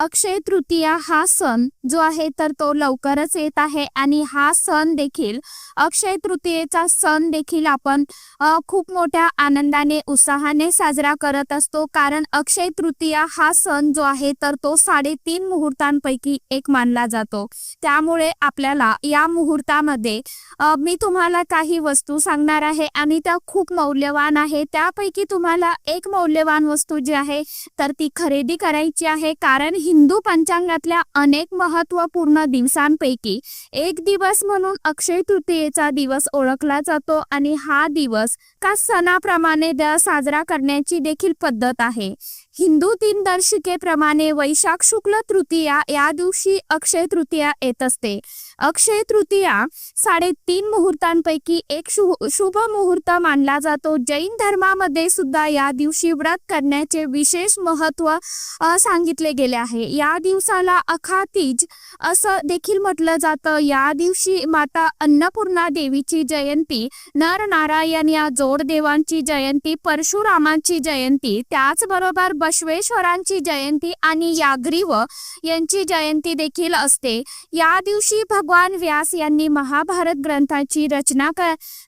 अक्षय तृतीया हा सण जो आहे तर तो लवकरच येत आहे आणि हा सण देखील अक्षय तृतीयेचा सण देखील आपण खूप मोठ्या आनंदाने उत्साहाने साजरा करत असतो. कारण अक्षय तृतीया हा सण जो आहे तर तो साडेतीन मुहूर्तांपैकी एक मानला जातो. त्यामुळे आपल्याला या मुहूर्तामध्ये मी तुम्हाला काही वस्तू सांगणार आहे आणि त्या खूप मौल्यवान आहे. त्यापैकी तुम्हाला एक मौल्यवान वस्तू जी आहे तर ती खरेदी करायची आहे. कारण ही हिंदू पंचांगातल्या अनेक महत्त्वपूर्ण दिवसांपैकी एक दिवस म्हणून अक्षय तृतीयेचा दिवस ओळखला जातो आणि हा दिवस का सणाप्रमाणे द- साजरा करण्याची देखील पद्धत आहे. हिंदू दिनदर्शिकेप्रमाणे वैशाख शुक्ल तृतीया या दिवशी अक्षय तृतीया येत असते. अक्षय तृतीया साडेतीन मुहूर्तांपैकी एक शु शुभ मुहूर्त मानला जातो. जैन धर्मामध्ये सुद्धा या दिवशी व्रत करण्याचे विशेष महत्त्व सांगितले गेले आहे. या दिवसाला अखातीज असं देखील म्हटलं जातं. या दिवशी माता अन्नपूर्णा देवीची जयंती नर नारायण या जोडदेवांची जयंती परशुरामांची जयंती त्याचबरोबर बसवेश्वरांची जयंती आणि याग्रीव यांची जयंती देखील असते. या दिवशी भगवान व्यास यांनी महाभारत ग्रंथाची रचना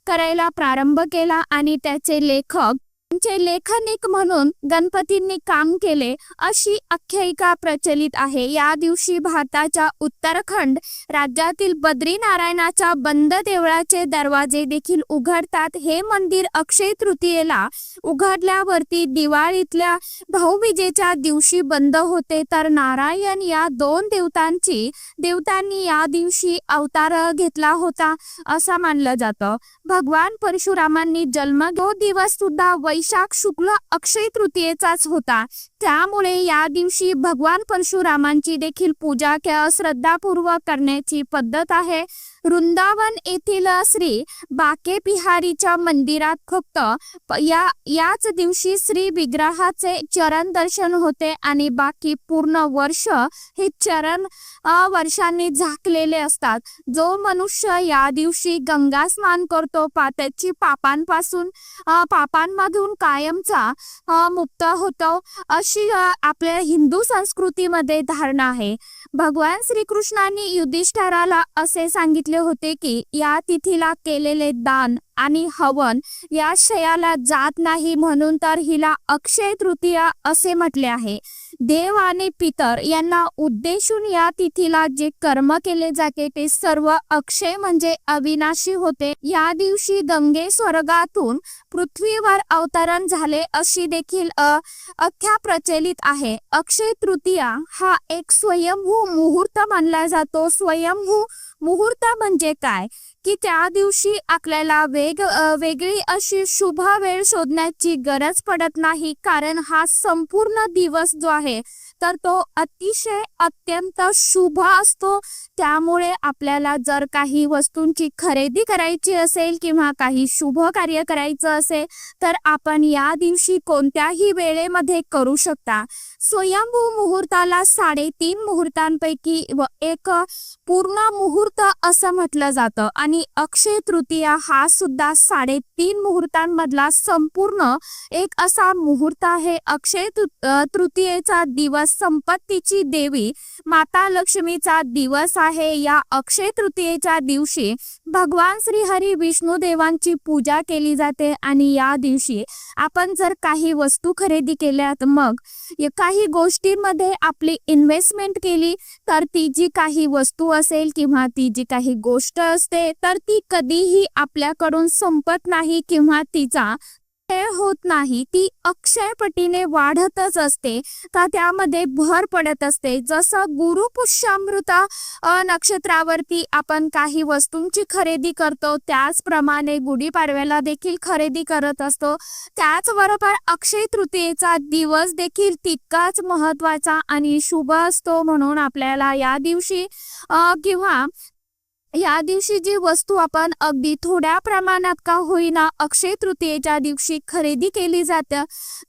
करायला प्रारंभ केला आणि त्याचे लेखक त्यांचे लेखनिक म्हणून गणपतींनी काम केले अशी आख्यायिका प्रचलित आहे. या दिवशी भारताच्या उत्तराखंड राज्यातील बद्रीनारायणाच्या बंद देवळाचे दरवाजे देखील उघडतात. हे मंदिर अक्षय तृतीयेला उघडल्यावरती दिवाळीतल्या भाऊबीजेच्या दिवशी बंद होते. तर नारायण या दोन देवतांची देवतांनी या दिवशी अवतार घेतला होता असं मानलं जातं. भगवान परशुरामांनी जन्म तो दिवस सुद्धा वै वैशाख शुक्ल अक्षय तृतीयेचाच होता. त्यामुळे या दिवशी भगवान परशुरामांची देखील पूजा श्रद्धापूर्वक करण्याची पद्धत आहे. वृंदावन येथील श्री बाके बिहारीच्या मंदिरात फक्त या याच दिवशी श्री विग्रहाचे चरण दर्शन होते आणि बाकी पूर्ण वर्ष हे चरण वर्षांनी झाकलेले असतात. जो मनुष्य या दिवशी गंगा स्नान करतो पा त्याची पापांपासून पापांमधून कायमचा मुक्त होतो अशी अशी आपल्या हिंदू संस्कृतीमध्ये धारणा आहे. भगवान श्रीकृष्णांनी युधिष्ठराला असे सांगितले होते की या तिथीला केलेले दान आणि हवन या शयाला जात नाही म्हणून तर हिला अक्षय तृतीया असे म्हटले आहे. देव आणि पितर यांना उद्देशून या तिथीला जे कर्म केले जाते ते सर्व अक्षय म्हणजे अविनाशी होते. या दिवशी गंगे स्वर्गातून पृथ्वीवर अवतरण झाले अशी देखील अख्या प्रचलित आहे. अक्षय तृतीया हा एक स्वयंभू मुहूर्त मानला जातो. स्वयंभू मुहूर्त म्हणजे काय? की त्या दिवशी आपल्याला वेग वेगळी अशी शुभ वेळ शोधण्याची गरज पडत नाही कारण हा संपूर्ण दिवस जो आहे तर तो अतिशय अत्यंत शुभ असतो. त्यामुळे आपल्याला जर काही वस्तूंची खरेदी करायची असेल किंवा काही शुभ कार्य करायचं असेल तर आपण या दिवशी कोणत्याही वेळेमध्ये करू शकता. स्वयंभू मुहूर्ताला साडेतीन मुहूर्तांपैकी व एक पूर्ण मुहूर्त असं म्हटलं जातं. आणि अक्षय तृतीया हा सुद्धा साडे तीन मुहूर्तांमधला संपूर्ण एक असा मुहूर्त आहे. अक्षय तृतीयेचा दिवस संपत्तीची देवी माता लक्ष्मीचा दिवस आहे. या अक्षय तृतीयेच्या दिवशी भगवान श्री हरी विष्णू देवांची पूजा केली जाते आणि या दिवशी आपण जर काही वस्तू खरेदी केल्यात मग काही गोष्टींमध्ये आपली इन्व्हेस्टमेंट केली तर ती जी काही वस्तू असेल किंवा ती जी काही गोष्ट असते तर ती कधीही आपल्याकडून संपत नाही. किंवा तिचा क्षय होत नाही ती अक्षय पटीने वाढतच असते. का त्यामध्ये भर पडत असते. जसं गुरुपुष्यामृता नक्षत्रावरती आपण काही वस्तूंची खरेदी करतो त्याचप्रमाणे गुढीपाडव्याला देखील खरेदी करत असतो. त्याचबरोबर अक्षय तृतीयेचा दिवस देखील तितकाच महत्त्वाचा आणि शुभ असतो म्हणून आपल्याला या दिवशी किंवा या दिवशी जी वस्तू आपण अगदी थोड्या प्रमाणात का होईना अक्षय तृतीयेच्या दिवशी खरेदी केली जात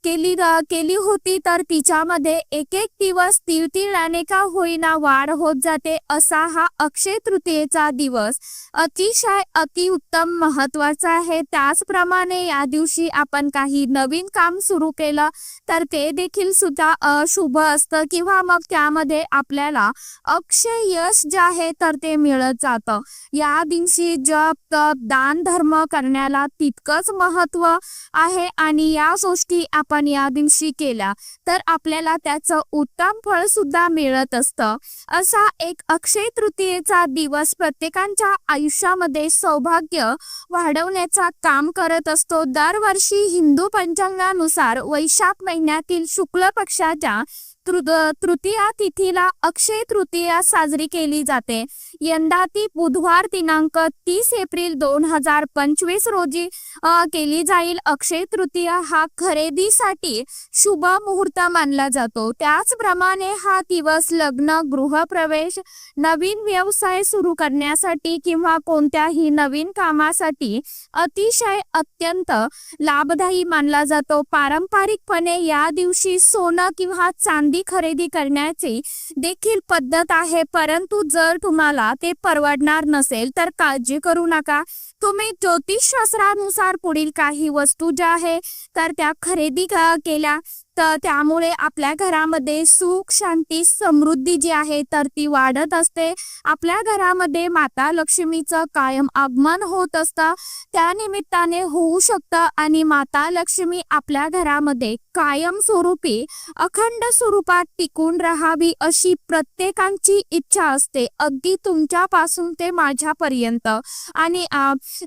केली केली होती तर तिच्यामध्ये एक एक दिवस तीळ तीळाने का होईना वाढ होत जाते असा हा अक्षय तृतीयेचा दिवस अतिशय अतिउत्तम महत्त्वाचा आहे. त्याचप्रमाणे या दिवशी आपण काही नवीन काम सुरू केलं तर ते देखील सुद्धा शुभ असतं किंवा मग त्यामध्ये आपल्याला अक्षय यश जे आहे तर ते मिळत जातं. या दिवशी जप तप दान धर्म करण्याला तितकंच महत्त्व आहे आणि या गोष्टी आपण या दिवशी केल्या तर आपल्याला त्याचं उत्तम फळ सुद्धा मिळत असतं. असा एक अक्षय तृतीयेचा दिवस प्रत्येकांच्या आयुष्यामध्ये सौभाग्य वाढवण्याचा काम करत असतो. दरवर्षी हिंदू पंचांगानुसार वैशाख महिन्यातील शुक्ल पक्षाच्या तृतीया तिथीला अक्षय तृतीया साजरी केली जाते. यंदा ती बुधवार दिनांक तीस एप्रिल दोन हजार पंचवीस रोजी केली जाईल. अक्षय तृतीया हा खरेदीसाठी शुभ मुहूर्त मानला जातो. त्याचप्रमाणे हा दिवस लग्न गृहप्रवेश नवीन व्यवसाय सुरू करण्यासाठी किंवा कोणत्याही नवीन कामासाठी अतिशय अत्यंत लाभदायी मानला जातो. पारंपरिकपणे या दिवशी सोनं किंवा चांदी खरेदी करण्याची देखील पद्धत आहे. परंतु जर तुम्हाला ते परवडणार नसेल तर काळजी करू नका. तुम्ही ज्योतिषशास्त्रानुसार पुढील काही वस्तू ज्या आहे तर त्या खरेदी केल्या. तर त्यामुळे आपल्या घरामध्ये सुख शांती समृद्धी जी आहे तर ती वाढत असते. आपल्या घरामध्ये माता लक्ष्मीचं कायम आगमन होत असतं. त्या निमित्ताने होऊ शकतं आणि माता लक्ष्मी आपल्या घरामध्ये कायम स्वरूपी अखंड स्वरूपात टिकून राहावी अशी प्रत्येकांची इच्छा असते. अगदी तुमच्यापासून ते माझ्यापर्यंत. आणि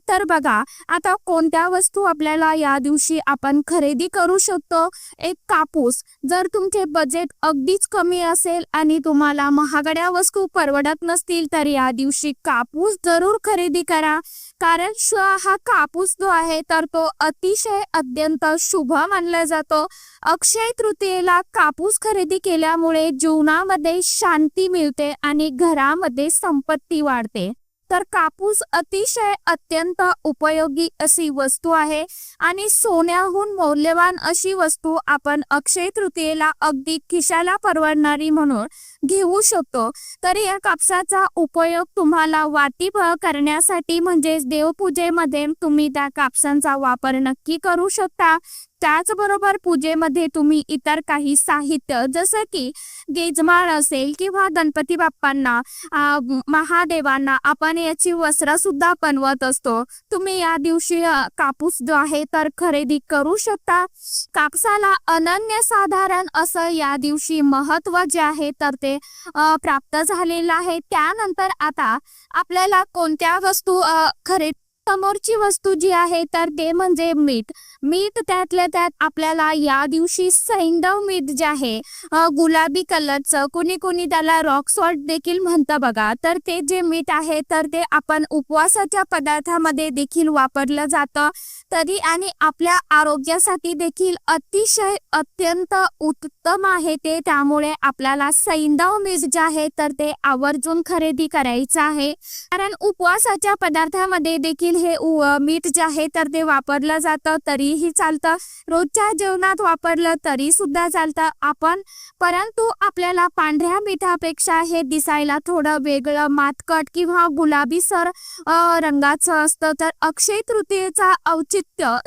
तर बघा आता कोणत्या वस्तू आपल्याला या दिवशी आपण खरेदी करू शकतो? एक कापूस जर तुमचे बजेट अगदीच कमी असेल आणि तुम्हाला महागड्या वस्तू परवडत नसतील तर या दिवशी कापूस जरूर खरेदी करा. कारण श- हा कापूस जो आहे तर तो अतिशय अत्यंत शुभ मानला जातो. अक्षय तृतीयेला कापूस खरेदी केल्यामुळे जीवनामध्ये शांती मिळते आणि घरामध्ये संपत्ती वाढते. तर कापूस अतिशय अत्यंत उपयोगी अशी वस्तू आहे आणि सोन्याहून मौल्यवान अशी वस्तू आपण अक्षय तृतीयेला अगदी खिशाला परवडणारी म्हणून घेऊ शकतो. तर या कापसाचा उपयोग तुम्हाला वाटी करण्यासाठी म्हणजेच देवपूजेमध्ये तुम्ही त्या कापसांचा वापर नक्की करू शकता. त्याचबरोबर पूजेमध्ये तुम्ही इतर काही साहित्य जसं की गेजमाळ असेल किंवा गणपती बाप्पांना महादेवांना आपण याची वस्त्र सुद्धा बनवत असतो. तुम्ही या दिवशी कापूस जो आहे तर खरेदी करू शकता. कापसाला अनन्य साधारण असं या दिवशी महत्त्व जे आहे तर ते प्राप्त झालेलं आहे. त्यानंतर आता आपल्याला कोणत्या वस्तू खरेदी समोरची वस्तू जी आहे तर ते म्हणजे मीठ. मीठ त्यातल्या त्यात आपल्याला या दिवशी सैंधव मीठ जे आहे गुलाबी कलरचं कुणी कुणी त्याला रॉक सॉल्ट देखील म्हणतं बघा. तर ते जे मीठ आहे तर ते आपण उपवासाच्या पदार्थामध्ये देखील वापरलं जातं. तरी आणि आपल्या आरोग्यासाठी देखील अतिशय अत्यंत उत्तम आहे ते. त्यामुळे आपल्याला सैंदव मिर्च जे आहे तर ते आवर्जून खरेदी करायचं आहे. कारण उपवासाच्या पदार्थामध्ये देखील हे मीठ जे आहे तर ते वापरलं जातं तरीही चालतं. रोजच्या जेवणात वापरलं तरी सुद्धा चालतं. आपण परंतु आपल्याला पांढऱ्या मिठापेक्षा हे दिसायला थोडं वेगळं. मातकट किंवा गुलाबी सर रंगाचं असतं. तर अक्षय तृतीयेचा औचित्य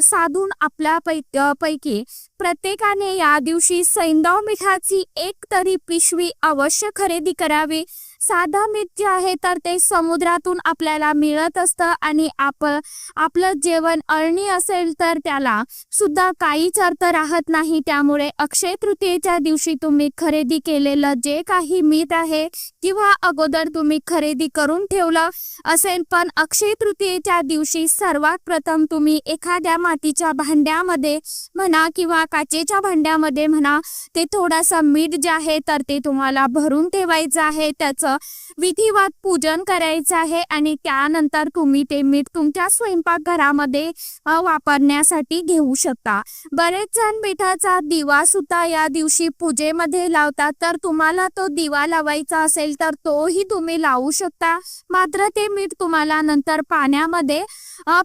साधून आपल्या पै पैकी प्रत्येकाने या दिवशी सैंदव मिठाची एक तरी पिशवी अवश्य खरेदी करावी. साधा मीठ जे आहे तर ते समुद्रातून आपल्याला मिळत असतं आणि आपण आपलं जेवण अळणी असेल तर त्याला सुद्धा काहीच अर्थ राहत नाही. त्यामुळे अक्षय तृतीयेच्या दिवशी तुम्ही खरेदी केलेलं जे काही मीठ आहे किंवा अगोदर तुम्ही खरेदी करून ठेवलं असेल पण अक्षय तृतीयेच्या दिवशी सर्वात प्रथम तुम्ही एखाद्या मातीच्या भांड्यामध्ये म्हणा किंवा काचेच्या भांड्यामध्ये म्हणा ते थोडासा मीठ जे आहे तर ते तुम्हाला भरून ठेवायचं आहे. त्याचं か विधिवत पूजन करायचं आहे आणि त्यानंतर तुम्ही ते मीठ तुमच्या स्वयंपाकघरामध्ये वापरण्यासाठी घेऊ शकता. बरेच जण मिठाचा दिवा सुद्धा या दिवशी पूजेमध्ये लावतात. तर तुम्हाला तो दिवा लावायचा असेल तर तोही तुम्ही लावू शकता. मात्र ते मीठ तुम्हाला नंतर पाण्यामध्ये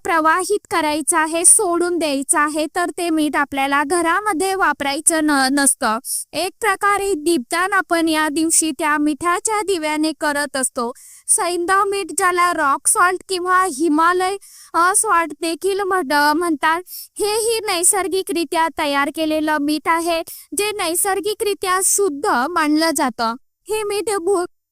प्रवाहित करायचं आहे सोडून द्यायचं आहे तर ते मीठ आपल्याला घरामध्ये वापरायचं न नसतं. एक प्रकारे दीपदान आपण या दिवशी त्या मिठाच्या दिव्याने करत असतो. सैंधव मीठ ज्याला रॉक सॉल्ट किंवा हिमालय सॉल्ट देखील म्हणतात. हे ही नैसर्गिकरित्या तयार केलेलं मीठ आहे जे नैसर्गिकरित्या शुद्ध मानलं जातं. हे मीठ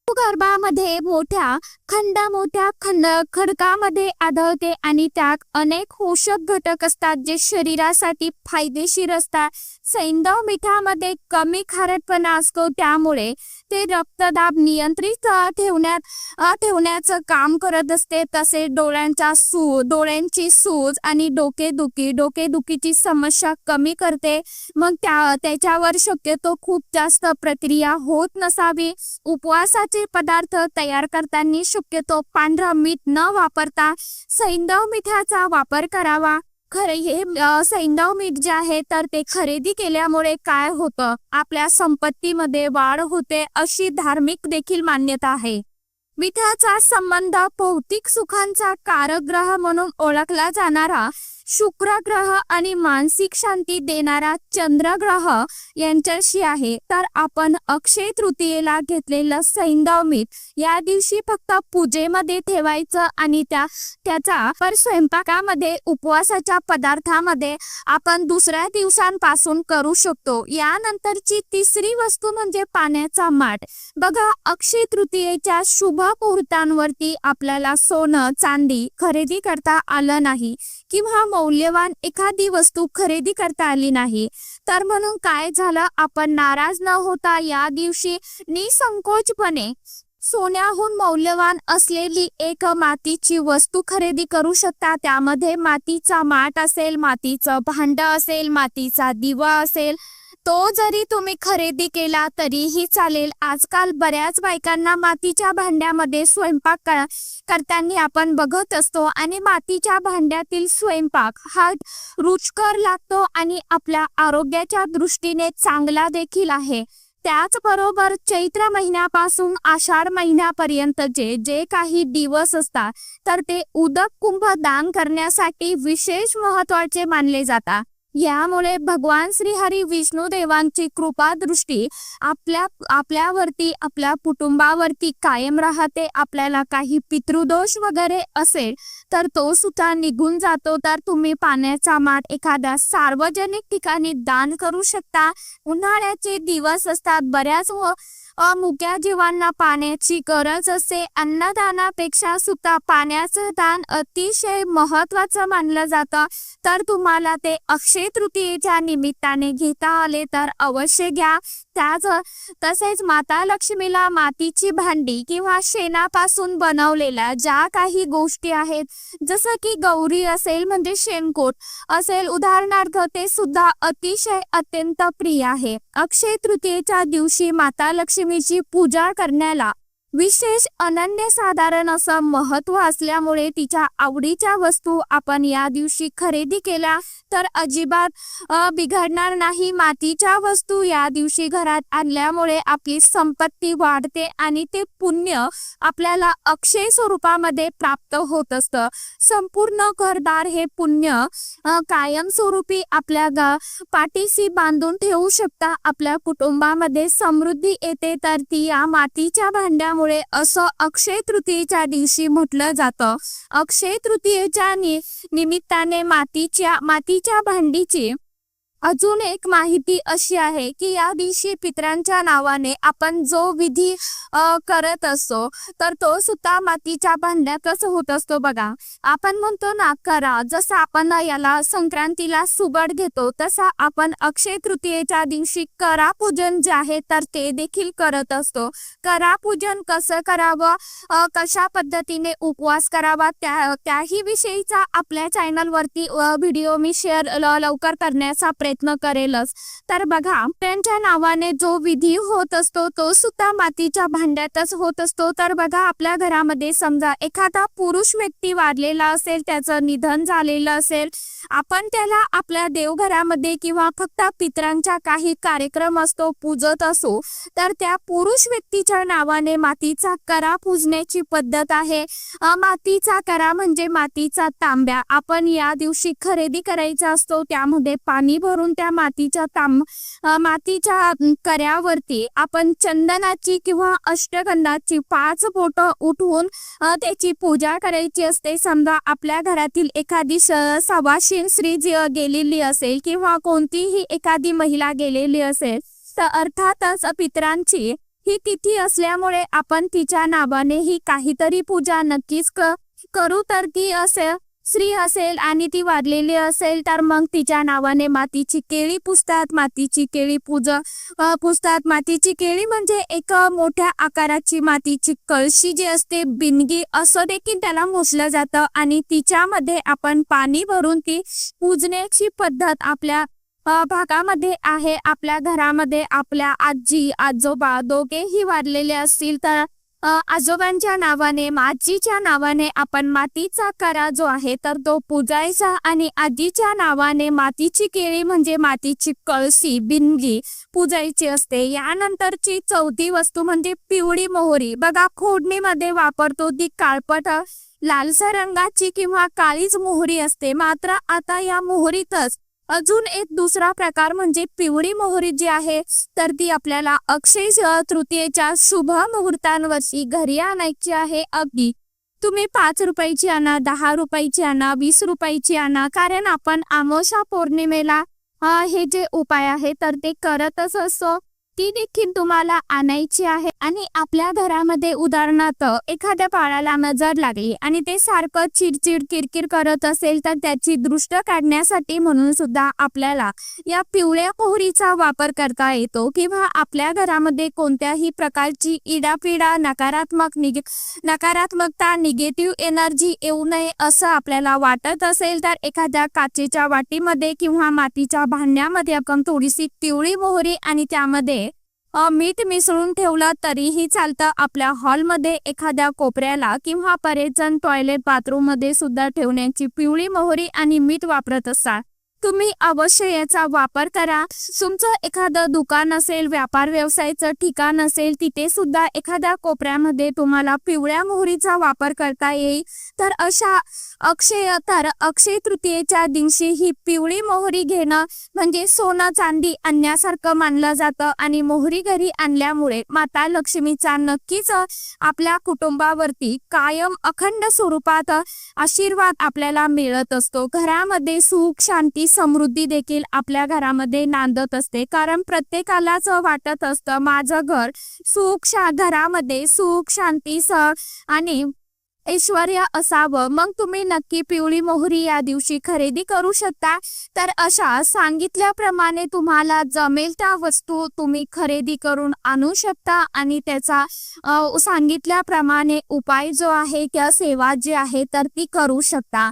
भूगर्भामध्ये मोठ्या खंड मोठ्या खंड खडकामध्ये आढळते आणि त्यात अनेक पोषक घटक असतात जे शरीरासाठी फायदेशीर असतात. सैंधव मिठामध्ये कमी खारटपणा असतो त्यामुळे ते रक्तदाब नियंत्रित ठेवण्यात ठेवण्याचं काम करत असते. तसे डोळ्यांचा सू डोळ्यांची सूज आणि डोकेदुखी डोकेदुखीची समस्या कमी करते. मग त्या त्याच्यावर शक्यतो खूप जास्त प्रक्रिया होत नसावी. उपवासाचे पदार्थ तयार करताना शक्यतो पांढरा मीठ न वापरता सैंदव मिठाचा वापर करावा. खरे हे सैंदव सैंधव मीठ जे आहे तर ते खरेदी केल्यामुळे काय होतं? आपल्या संपत्तीमध्ये वाढ होते अशी धार्मिक देखील मान्यता आहे. मिठाचा संबंध भौतिक सुखांचा कारग्रह म्हणून ओळखला जाणारा शुक्र ग्रह आणि मानसिक शांती देणारा चंद्र ग्रह यांच्याशी आहे. तर आपण अक्षय तृतीयेला घेतलेलं सैंधव मीठ या दिवशी फक्त पूजेमध्ये ठेवायचं आणि त्या त्याचा पर स्वयंपाकामध्ये उपवासाच्या पदार्थामध्ये आपण दुसऱ्या दिवसांपासून करू शकतो. यानंतरची तिसरी वस्तू म्हणजे पाण्याचा माठ. बघा अक्षय तृतीयेच्या शुभ मुहूर्तांवरती आपल्याला सोनं चांदी खरेदी करता आलं नाही किंवा मौल्यवान एखादी वस्तू खरेदी करता आली नाही तर म्हणून काय झालं? आपण नाराज न होता या दिवशी निसंकोचपणे सोन्याहून मौल्यवान असलेली एक मातीची वस्तू खरेदी करू शकता. त्यामध्ये मातीचा माठ असेल मातीचं भांड असेल मातीचा दिवा असेल तो जरी तुम्ही खरेदी केला तरीही चालेल. आजकाल बऱ्याच बायकांना मातीच्या भांड्यामध्ये स्वयंपाक करताना आपण बघत असतो आणि मातीच्या भांड्यातील स्वयंपाक हा रुचकर लागतो आणि आपल्या आरोग्याच्या दृष्टीने चांगला देखील आहे. त्याचबरोबर चैत्र महिन्यापासून आषाढ महिन्यापर्यंतचे जे काही दिवस असतात तर ते उदक कुंभ दान करण्यासाठी विशेष महत्त्वाचे मानले जातात. यामुळे भगवान श्रीहरी विष्णू देवांची कृपा दृष्टी आपल्या आपल्यावरती आपल्या कुटुंबावरती कायम राहते आपल्याला काही पितृदोष वगैरे असेल तर तो सुद्धा निघून जातो. तर तुम्ही पाण्याचा माठ एखाद्या सार्वजनिक ठिकाणी दान करू शकता. उन्हाळ्याचे दिवस असतात बऱ्याच अमुक्या जीवांना पाण्याची गरज असते अन्नदानापेक्षा सुद्धा पाण्याचं दान अतिशय महत्वाचं मानलं जातं. तर तुम्हाला ते अक्षय तृतीयेच्या निमित्ताने घेता आले तर अवश्य घ्या. त्याच तसेच माता लक्ष्मीला मातीची भांडी किंवा शेणापासून बनवलेल्या ज्या काही गोष्टी आहेत जसं की गौरी असेल म्हणजे शेणकोट असेल उदाहरणार्थ ते सुद्धा अतिशय अत्यंत प्रिय आहे. अक्षय तृतीयेच्या दिवशी माता लक्ष्मी लक्ष्मीची पूजा करण्याला विशेष अनन्यसाधारण असं महत्त्व असल्यामुळे तिच्या आवडीच्या वस्तू आपण या दिवशी खरेदी केल्या तर अजिबात बिघडणार नाही. मातीच्या वस्तू या दिवशी घरात आणल्यामुळे आपली संपत्ती वाढते आणि ते पुण्य आपल्याला अक्षय स्वरूपामध्ये प्राप्त होत असतं. संपूर्ण घरदार हे पुण्य कायमस्वरूपी आपल्या गा पाठीशी बांधून ठेवू शकता. आपल्या कुटुंबामध्ये समृद्धी येते तर ती या मातीच्या भांड्यामुळे असं अक्षय तृतीयेच्या दिवशी म्हटलं जातं. अक्षय तृतीयेच्या नि निमित्ताने मातीच्या मातीच्या भांडीची अजून एक माहिती अशी आहे की या दिवशी पितरांच्या नावाने आपण जो विधी करत असतो तर तो सुद्धा मातीच्या भांड्यातच होत असतो बघा. आपण म्हणतो ना करा. जसं आपण याला संक्रांतीला सुबड घेतो तसा आपण अक्षय तृतीयेच्या दिवशी करा पूजन जे आहे तर ते देखील करत असतो. करा पूजन कसं करावं? कशा पद्धतीने उपवास करावा? त्या त्याही विषयीचा आपल्या चॅनलवरती व्हिडिओ मी शेअर लवकर करण्याचा प्रयत्न प्रयत्न करेलच. तर बघा त्यांच्या नावाने जो विधी होत असतो तो सुद्धा मातीच्या भांड्यातच होत असतो. तर बघा आपल्या घरामध्ये समजा एखादा पुरुष व्यक्ती वारलेला असेल त्याचं निधन झालेलं असेल आपण त्याला आपल्या देवघरामध्ये किंवा फक्त पितरांच्या काही कार्यक्रम असतो पूजत असो तर त्या पुरुष व्यक्तीच्या नावाने मातीचा करा पूजण्याची पद्धत आहे. मातीचा करा म्हणजे मातीचा तांब्या. आपण या दिवशी खरेदी करायचा असतो त्यामध्ये पाणी भरून त्या मातीच्या तांब मातीच्या कऱ्यावरती आपण चंदनाची किंवा अष्टगंधाची पाच बोट उठवून त्याची पूजा करायची असते. समजा आपल्या घरातील एखादी सवाशीन स्त्री जी गेलेली असेल किंवा कोणतीही एखादी महिला गेलेली असेल तर अर्थातच पितरांची ही तिथी असल्यामुळे आपण तिच्या नावाने ही काहीतरी पूजा नक्कीच करू तर ती असे स्त्री असेल आणि ती वारलेली असेल तर मग तिच्या नावाने मातीची केळी पुजतात मातीची केळी पूज पुजतात मातीची केळी म्हणजे एक मोठ्या आकाराची मातीची कळशी जी असते बिनगी असं देखील त्याला मोजलं जातं. आणि तिच्यामध्ये आपण पाणी भरून ती पूजण्याची पद्धत आपल्या भागामध्ये आहे. आपल्या घरामध्ये आपल्या आजी आजोबा दोघेही वारलेले असतील तर आजोबांच्या नावाने आजीच्या नावाने आपण मातीचा करा जो आहे तर तो पूजायचा आणि आजीच्या नावाने मातीची केळी म्हणजे मातीची कळशी बिंगी पूजायची असते. यानंतरची चौथी वस्तू म्हणजे पिवळी मोहरी. बघा खोडणीमध्ये वापरतो ती काळपट लालसा लालसर रंगाची किंवा काळीच मोहरी असते. मात्र आता या मोहरीतच अजून एक दुसरा प्रकार म्हणजे पिवळी मोहरी जी आहे तर ती आपल्याला अक्षय तृतीयेच्या शुभ मुहूर्तांवरची घरी आणायची आहे अगदी. तुम्ही पाच रुपयाची आणा दहा रुपयाची आणा वीस रुपयाची आणा कारण आपण आमोशा पौर्णिमेला हे जे उपाय आहे तर ते करतच असतो. ती देखील तुम्हाला आणायची आहे. आणि आपल्या घरामध्ये उदाहरणार्थ एखाद्या बाळाला नजर लागली आणि ते सारखं चिडचिड किरकिर करत असेल तर त्याची दृष्ट काढण्यासाठी म्हणून सुद्धा आपल्याला या पिवळ्या मोहरीचा वापर करता येतो किंवा आपल्या घरामध्ये कोणत्याही प्रकारची इडापिडा नकारात्मक निगे नकारात्मकता निगेटिव्ह एनर्जी येऊ नये असं आपल्याला वाटत असेल तर एखाद्या काचेच्या वाटीमध्ये किंवा मातीच्या भांड्यामध्ये आपण थोडीशी पिवळी मोहरी आणि त्यामध्ये मीठ मिसळून ठेवलं तरीही चालतं. आपल्या हॉलमध्ये एखाद्या कोपऱ्याला किंवा बरेच जण टॉयलेट बाथरूममध्ये सुद्धा ठेवण्याची पिवळी मोहरी आणि मीठ वापरत असतात तुम्ही अवश्य याचा वापर करा. तुमचं एखादं दुकान असेल व्यापार व्यवसायाचं ठिकाण असेल तिथे सुद्धा एखाद्या कोपऱ्यामध्ये तुम्हाला पिवळ्या मोहरीचा वापर करता येईल. तर अशा अक्षय तर अक्षय तृतीयेच्या दिवशी ही पिवळी मोहरी घेणं म्हणजे सोनं चांदी आणण्यासारखं मानलं जातं आणि मोहरी घरी आणल्यामुळे माता लक्ष्मीचा नक्कीच आपल्या कुटुंबावरती कायम अखंड स्वरूपात आशीर्वाद आपल्याला मिळत असतो. घरामध्ये सुख शांती समृद्धी देखील आपल्या घरामध्ये नांदत असते. कारण प्रत्येकालाच वाटत असतं माझं घर सुख शा घरामध्ये सुख शांती स आणि ऐश्वर्य असावं. मग तुम्ही नक्की पिवळी मोहरी या दिवशी खरेदी करू शकता. तर अशा सांगितल्याप्रमाणे तुम्हाला जमेल त्या वस्तू तुम्ही खरेदी करून आणू शकता आणि त्याचा सांगितल्याप्रमाणे उपाय जो आहे किंवा सेवा जी आहे तर ती करू शकता.